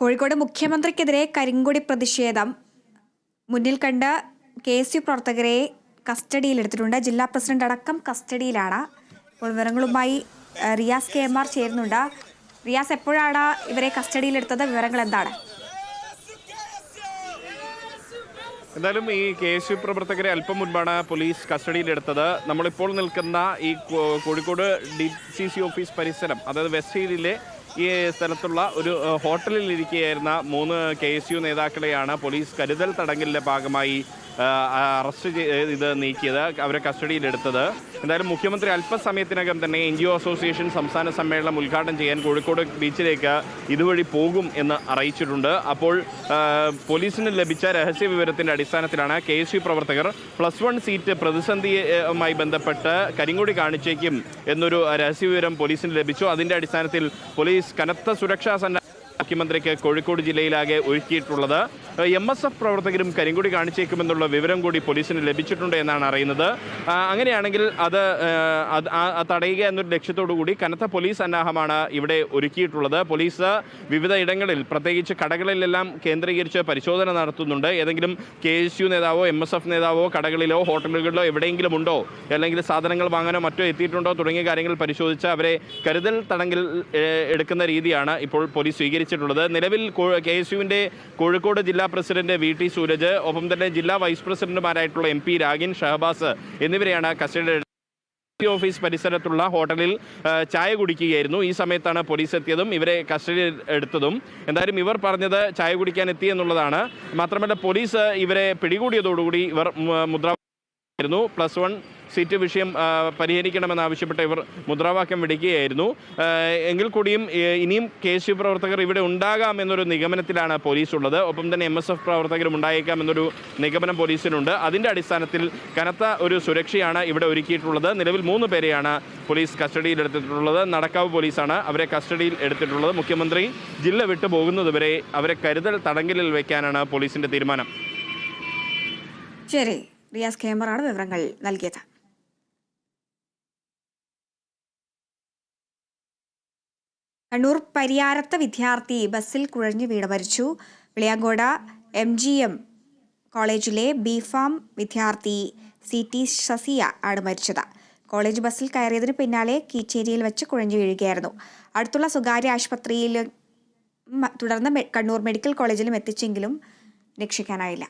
കോഴിക്കോട് മുഖ്യമന്ത്രിക്കെതിരെ കരിങ്കൊടി പ്രതിഷേധം. മുന്നിൽ കണ്ട കെ എസ് യു പ്രവർത്തകരെ കസ്റ്റഡിയിലെടുത്തിട്ടുണ്ട്. ജില്ലാ പ്രസിഡന്റ് അടക്കം കസ്റ്റഡിയിലാണ്. ഇപ്പോൾ വിവരങ്ങളുമായി റിയാസ് കെ എം ആർ ചേരുന്നുണ്ട്. റിയാസ് എപ്പോഴാണ് ഇവരെ കസ്റ്റഡിയിലെടുത്തത്? വിവരങ്ങൾ എന്താണ്? എന്തായാലും ഈ കെ എസ് യു പ്രവർത്തകരെ അല്പം മുൻപാണ് പോലീസ് കസ്റ്റഡിയിലെടുത്തത്. നമ്മളിപ്പോൾ നിൽക്കുന്ന ഈ Kozhikode D C C office പരിസരം അതായത് വെസ്റ്റ് ഹില്ലിലെ ഈ സ്ഥലത്തുള്ള ഒരു ഹോട്ടലിൽ ഇരിക്കുകയായിരുന്ന മൂന്ന് കെ എസ് യു നേതാക്കളെയാണ് പോലീസ് കരുതൽ തടങ്കലിന്റെ ഭാഗമായി അറസ്റ്റ് ഇത് നീക്കിയത് അവരെ കസ്റ്റഡിയിലെടുത്തത്. എന്തായാലും മുഖ്യമന്ത്രി അല്പസമയത്തിനകം തന്നെ എൻ ജി ഒ അസോസിയേഷൻ സംസ്ഥാന സമ്മേളനം ഉദ്ഘാടനം ചെയ്യാൻ കോഴിക്കോട് ബീച്ചിലേക്ക് ഇതുവഴി പോകും എന്ന് അറിയിച്ചിട്ടുണ്ട്. അപ്പോൾ പോലീസിന് ലഭിച്ച രഹസ്യ വിവരത്തിന്റെ അടിസ്ഥാനത്തിലാണ് കെ എസ് യു പ്രവർത്തകർ പ്ലസ് വൺ സീറ്റ് പ്രതിസന്ധിയുമായി ബന്ധപ്പെട്ട് കരിങ്കൊടി കാണിച്ചേക്കും എന്നൊരു രഹസ്യ വിവരം പോലീസിന് ലഭിച്ചു. അതിന്റെ അടിസ്ഥാനത്തിൽ പോലീസ് കനത്ത സുരക്ഷാ സന്ന മുഖ്യമന്ത്രിക്ക് കോഴിക്കോട് ജില്ലയിലാകെ ഒരുക്കിയിട്ടുള്ളത്. എം എസ് എഫ് പ്രവർത്തകരും കരിങ്കുടി കാണിച്ചേക്കുമെന്നുള്ള വിവരം കൂടി പോലീസിന് ലഭിച്ചിട്ടുണ്ട് എന്നാണ് അറിയുന്നത്. അങ്ങനെയാണെങ്കിൽ അത് തടയുക എന്നൊരു ലക്ഷ്യത്തോടു കൂടി കനത്ത പോലീസ് സന്നാഹമാണ് ഇവിടെ ഒരുക്കിയിട്ടുള്ളത്. പോലീസ് വിവിധ ഇടങ്ങളിൽ പ്രത്യേകിച്ച് കടകളിലെല്ലാം കേന്ദ്രീകരിച്ച് പരിശോധന നടത്തുന്നുണ്ട്. ഏതെങ്കിലും കെ എസ് യു നേതാവോ എം എസ് എഫ് നേതാവോ കടകളിലോ ഹോട്ടലുകളിലോ എവിടെയെങ്കിലും ഉണ്ടോ? അല്ലെങ്കിൽ സാധനങ്ങൾ വാങ്ങാനോ മറ്റോ എത്തിയിട്ടുണ്ടോ? തുടങ്ങിയ കാര്യങ്ങൾ പരിശോധിച്ച് അവരെ കരുതൽ തടങ്കിൽ എടുക്കുന്ന രീതിയാണ് ഇപ്പോൾ പോലീസ് സ്വീകരിച്ചിട്ടുള്ളത് നിലവിൽ കെ എസ് യുവിന്റെ കോഴിക്കോട് ജില്ലാ പ്രസിഡന്റ് വി ടി സൂരജ് ഒപ്പം തന്നെ ജില്ലാ വൈസ് പ്രസിഡന്റുമാരായിട്ടുള്ള എം പി രാഗിൻ ഷഹബാസ് എന്നിവരെയാണ് കസ്റ്റഡിയിൽ ഓഫീസ് പരിസരത്തുള്ള ഹോട്ടലിൽ ചായ കുടിക്കുകയായിരുന്നു. ഈ സമയത്താണ് പോലീസ് എത്തിയതും ഇവരെ കസ്റ്റഡിയിൽ എടുത്തതും. എന്തായാലും ഇവർ പറഞ്ഞത് ചായ കുടിക്കാൻ എത്തി എന്നുള്ളതാണ്. മാത്രമല്ല പോലീസ് ഇവരെ പിടികൂടിയതോടുകൂടി ഇവർ മു- പ്ലസ് വൺ സീറ്റ് വിഷയം പരിഹരിക്കണമെന്നാവശ്യപ്പെട്ട് ഇവർ മുദ്രാവാക്യം വിളിക്കുകയായിരുന്നു ആ, എങ്കിൽ കൂടിയും ഇനിയും കെ എസ് യു പ്രവർത്തകർ ഇവിടെ ഉണ്ടാകാം എന്നൊരു നിഗമനത്തിലാണ് പോലീസ് ഉള്ളത് ഒപ്പം തന്നെ എം എസ് എഫ് പ്രവർത്തകരും ഉണ്ടായേക്കാം എന്നൊരു നിഗമനം പോലീസിനുണ്ട്. അതിന്റെ അടിസ്ഥാനത്തിൽ കനത്ത ഒരു സുരക്ഷയാണ് ഇവിടെ ഒരുക്കിയിട്ടുള്ളത്. നിലവിൽ മൂന്ന് പേരെയാണ് പോലീസ് കസ്റ്റഡിയിൽ എടുത്തിട്ടുള്ളത് നടക്കാവ് പോലീസാണ് അവരെ കസ്റ്റഡിയിൽ എടുത്തിട്ടുള്ളത്. മുഖ്യമന്ത്രി ജില്ല വിട്ടു പോകുന്നതുവരെ അവരെ കരുതൽ തടങ്കലിൽ വയ്ക്കാനാണ് പോലീസിന്റെ തീരുമാനം. ശരി റിയാസ് കെ എം ആർ ആണ് വിവരങ്ങൾ നൽകിയത്. കണ്ണൂർ പരിയാരത്തെ വിദ്യാർത്ഥി ബസ്സിൽ കുഴഞ്ഞു വീണ് മരിച്ചു. വിളിയാങ്കോട എം ജി എം കോളേജിലെ ബി ഫാം വിദ്യാർത്ഥി സി ടി ഷസിയ ആണ് മരിച്ചത്. കോളേജ് ബസ്സിൽ കയറിയതിന് പിന്നാലെ കീച്ചേരിയിൽ വെച്ച് കുഴഞ്ഞു വീഴുകയായിരുന്നു. അടുത്തുള്ള സ്വകാര്യ ആശുപത്രിയിൽ തുടർന്ന് കണ്ണൂർ മെഡിക്കൽ കോളേജിലും എത്തിച്ചെങ്കിലും രക്ഷിക്കാനായില്ല.